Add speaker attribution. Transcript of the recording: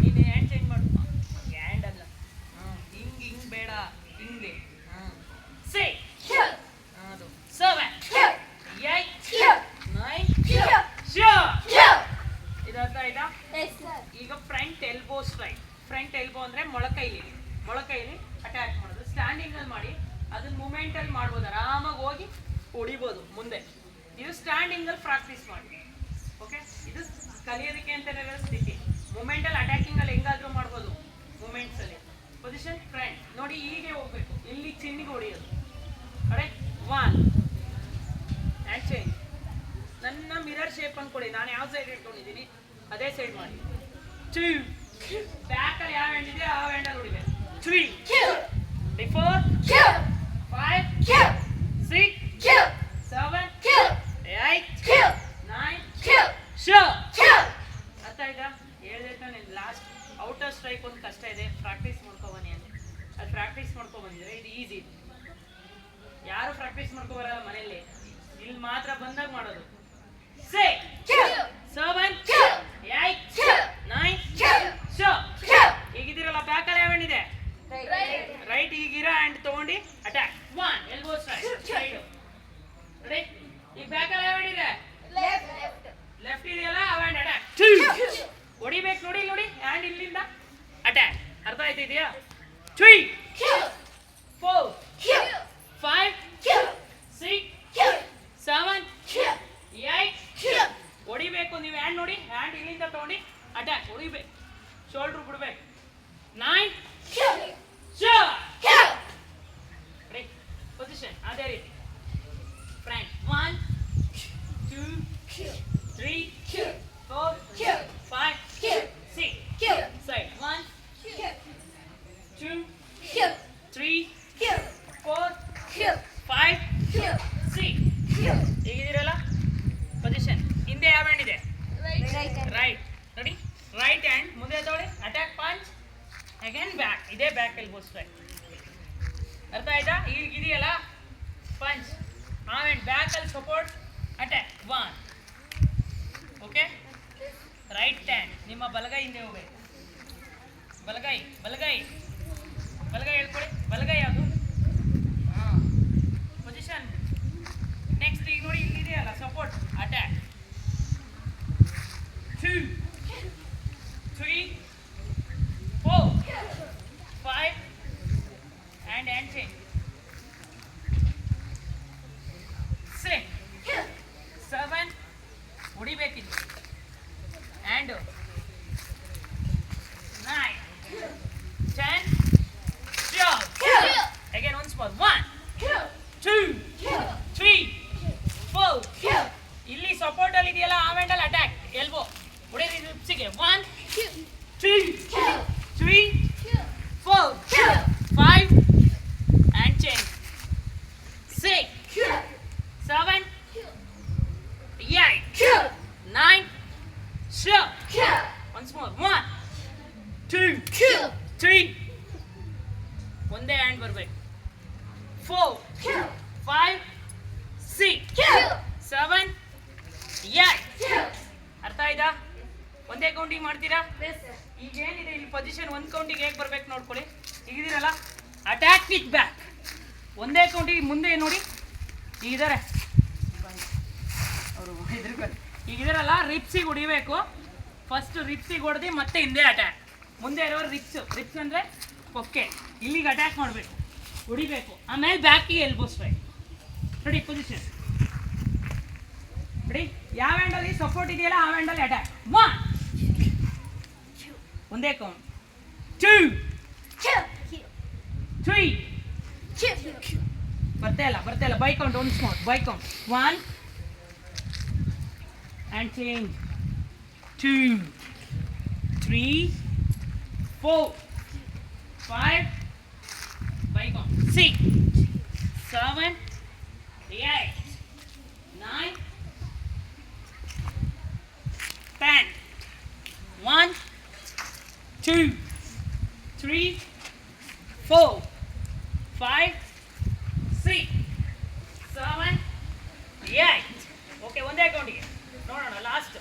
Speaker 1: ನೀನು hand change ಮಾಡು. Hand ಅಲ್ಲ. ಹಿಂಗ್ ಹಿಂಗ್ ಬೇಡ. ಹಿಂಗೆ ಹಾಂ ಸೇ ಅದು. ಸೆವೆನ್ ಏಯ್ಟ್ ನೈನ್ ಶೋರ್ ಇದು ಅರ್ಥ ಆಯ್ತಾ? ಈಗ front elbow strike front elbow ಅಂದ್ರೆ ಮೊಳಕೈಲಿ ಮೊಳಕೈಲಿ ಅಟ್ಯಾಕ್ ಮಾಡೋದು. ಸ್ಟ್ಯಾಂಡಿಂಗ್ ಅಲ್ಲಿ ಮಾಡಿ. ಅದನ್ನ ಮೂಮೆಂಟ್ ಅಲ್ಲಿ ಮಾಡ್ಬೋದು. ಆರಾಮಾಗಿ ಹೋಗಿ ಹೊಡಿಬೋದು ಮುಂದೆ. ಇದು ಸ್ಟ್ಯಾಂಡಿಂಗ್ ಅಲ್ಲಿ ಪ್ರಾಕ್ಟೀಸ್ ಮಾಡಿ. ಓಕೆ ಇದು ಕಲಿಯೋದಕ್ಕೆ ಅಂತ ಸ್ಥಿತಿ ಮೂಮೆಂಟ್ ಅಲ್ಲಿ ಅಟ್ಯಾಕಿಂಗ್ ಅಲ್ಲಿ ಹೆಂಗಾದ್ರೂ ಮಾಡ್ಬೋದು. ಮೂಮೆಂಟ್ಸ್ ಅಲ್ಲಿ. ಪೊಸಿಷನ್ ಫ್ರಂಟ್ ನೋಡಿ ಹೀಗೆ ಹೋಗ್ಬೇಕು. ಇಲ್ಲಿ ಚಿನ್ನಿಗೆ ಹೊಡೆಯೋದು. ಕರೆಕ್ಟ್ ಒನ್ ಆ್ಯಂಡ್ ಚೇಂಜ್ ನನ್ನ ಮಿರರ್ ಶೇಪ್ ಅನ್ಕೊಳ್ಳಿ. ನಾನು ಯಾವ ಸೈಡ್ ಇಟ್ಕೊಂಡಿದ್ದೀನಿ? ಅದೇ ಸೈಡ್ ಮಾಡಿ. ಟೂ ಬ್ಯಾಕಲ್ಲಿ ಯಾವ ಹ್ಯಾಂಡ್ ಇದೆ ಆ ಹೆಂಡಲ್ಲಿ ಹೊಡಿಬೇಕು. Three four five six seven eight nine show ಅರ್ಥ ಆಯ್ತಾ ಹೇಳಿದೆ ತಾನೆ ಲಾಸ್ಟ್ ಔಟರ್ ಸ್ಟ್ರೈಕ್ ಒಂದು ಕಷ್ಟ ಇದೆ ಪ್ರಾಕ್ಟೀಸ್ ಮಾಡ್ಕೊಬನ್ನಿ ಅಂತ. ಅದು ಪ್ರಾಕ್ಟೀಸ್ ಬಂದಿದ್ರೆ ಇದು ಈಸಿ ಯಾರು ಪ್ರಾಕ್ಟೀಸ್ ಮಾಡ್ಕೊಬರಲ್ಲ ಮನೆಯಲ್ಲಿ. ಇಲ್ಲಿ ಮಾತ್ರ ಬಂದಾಗ ಮಾಡೋದು. ಸೇ ಸೆವೆನ್ ಏಯ್ಟ್ ನೈನ್ ಶೋ ಈಗಿದ್ದೀರಲ್ಲ ಬ್ಯಾಕಲ್ಲಿ ಯಾವ hand ಇದೆ. ರೈಟ್ ಈಗಿರ ಹ್ಯಾಂಡ್ ತಗೊಂಡು attack one elbow strike side ready ಈಗ ಬ್ಯಾಕಲ್ಲಿ ಯಾವ hand ಇದೆ. ಲೆಫ್ಟ್ ಇದೆಯಲ್ಲ ಆ ಹ್ಯಾಂಡ್ ಅಟ್ಯಾಕ್ ಹೊಡಿಬೇಕು ನೋಡಿ ನೋಡಿ. ಆಯ್ತಿದೆಯಾ three four five six seven eight ಹೊಡಿಬೇಕು ನೀವು ಹ್ಯಾಂಡ್ ನೋಡಿ ಹ್ಯಾಂಡ್ ಇಲ್ಲಿಂದ ತಗೊಂಡು ಅಟ್ಯಾಕ್ ಹೊಡಿಬೇಕು. ಶೋಲ್ಡ್ರ್ ಬಿಡ್ಬೇಕು. ನೈನ್ ಪೊಸಿಷನ್ ಅದೇ ರೀತಿ front one two three four five six side one two three four five six ಹೇಗಿದ್ದೀರಲ್ಲ? Position ಹಿಂದೆ ಯಾವ ಹ್ಯಾಂಡ್ ಇದೆ? ರೈಟ್ ರೆಡಿ ರೈಟ್ ಹ್ಯಾಂಡ್ ಮುಂದೆ ತಗೊಳ್ಳಿ ಅಟ್ಯಾಕ್ ಪಂಚ್ ಅಗೇನ್ ಬ್ಯಾಕ್ ಇದೇ ಬ್ಯಾಕ್ ಎಲ್ಬೋ ಸ್ಟ್ರೈಕ್ ಅರ್ಥ ಆಯ್ತಾ? ಈಗ ಇದೆಯಲ್ಲ? ಪಂಚ್ ಆಮೇಲೆ ಬ್ಯಾಕ್ ಅಲ್ಲಿ support attack one okay right hand ನಿಮ್ಮ ಬಲಗೈ ಹಿಂದೆ ಹೋಗ್ಬೇಕು. ಬಲಗೈ ಬಲಗೈ. ಬಲಗೈ ಹೇಳ್ಕೊಳ್ಳಿ ಬಲಗೈ ಯಾವುದು ಹಾಂ ಪೊಸಿಷನ್ ನೆಕ್ಸ್ಟ್ ಈಗ ನೋಡಿ ಇಲ್ಲಿದೆಯಲ್ಲ support attack two three four five and hand change. Six, seven, ಹೊಡಿಬೇಕಿತ್ತು and ten, twelve. Again once more. One, two, three, four. ಇಲ್ಲಿ ಸಪೋರ್ಟ್ ಅಲ್ಲಿ ಇದೆಯಲ್ಲ ಆ ಮೆಂಟಲ್ ಅಟ್ಯಾಕ್ ಎಲ್ಬೋ ಹೊಡೆಯೋದು ಲಿಪ್ಸಿಗೆ ಒನ್ ಟೂ ತ್ರೀ three. ಒಂದೇ hand ಬರ್ಬೇಕು. Four five six seven eight ಅರ್ಥ ಆಯ್ತಾ? ಒಂದೇ ಕೌಂಟಿಂಗ್ ಮಾಡ್ತೀರಾ? ಈಗ ಏನಿದೆ? ಇಲ್ಲಿ ಪೊಸಿಷನ್ ಒಂದು ಕೌಂಟಿಗೆ ಹೇಗೆ ಬರ್ಬೇಕು ನೋಡ್ಕೊಳ್ಳಿ. ಈಗಿದ್ದೀರಲ್ಲ? ಅಟ್ಯಾಕ್ ವಿತ್ ಬ್ಯಾಕ್ ಒಂದೇ ಕೌಂಟಿಗೆ ಮುಂದೆ ನೋಡಿ. ಈಗಿದ್ದಾರೆ. ಅವರು ಹೆದರ್ಕೊಂಡು ಈಗಿದಾರಲ್ಲ ರಿಪ್ಸಿಗೆ ಹೊಡಿಬೇಕು. ಫಸ್ಟ್ ರಿಪ್ಸಿಗೆ ಹೊಡೆದು ಮತ್ತೆ ಹಿಂದೆ ಅಟ್ಯಾಕ್ ಮುಂದೆ ಇರೋರು ರಿಪ್ಸ್ ರಿಪ್ಸ್ ಅಂದರೆ ಕೊಕ್ಕೆ. ಇಲ್ಲಿಗೆ ಅಟ್ಯಾಕ್ ಮಾಡಬೇಕು. ಹೊಡಿಬೇಕು. ಆಮೇಲೆ ಬ್ಯಾಕಿಗೆ ಎಲ್ಬೋ ಸ್ಟ್ರೈಕ್ ನೋಡಿ ಪೊಸಿಷನ್ ನೋಡಿ, ಯಾವ ಹ್ಯಾಂಡಲ್ಲಿ ಸಪೋರ್ಟ್ ಇದೆಯಲ್ಲ ಆ ಹ್ಯಾಂಡಲ್ಲಿ ಅಟ್ಯಾಕ್ ಒನ್ ಒಂದೇ ಕೌಂಟ್ ಟೂ ತ್ರೀ ಬರ್ತಾ ಇಲ್ಲ ಬರ್ತಾ ಇಲ್ಲ. ಬೈ ಕೌಂಟ್ ಒಂದು small by count one and change two three four, five, six, seven, eight, nine, ten. One, two, three, four, five, six, seven, eight. Okay, one day count here. No, no, no, last.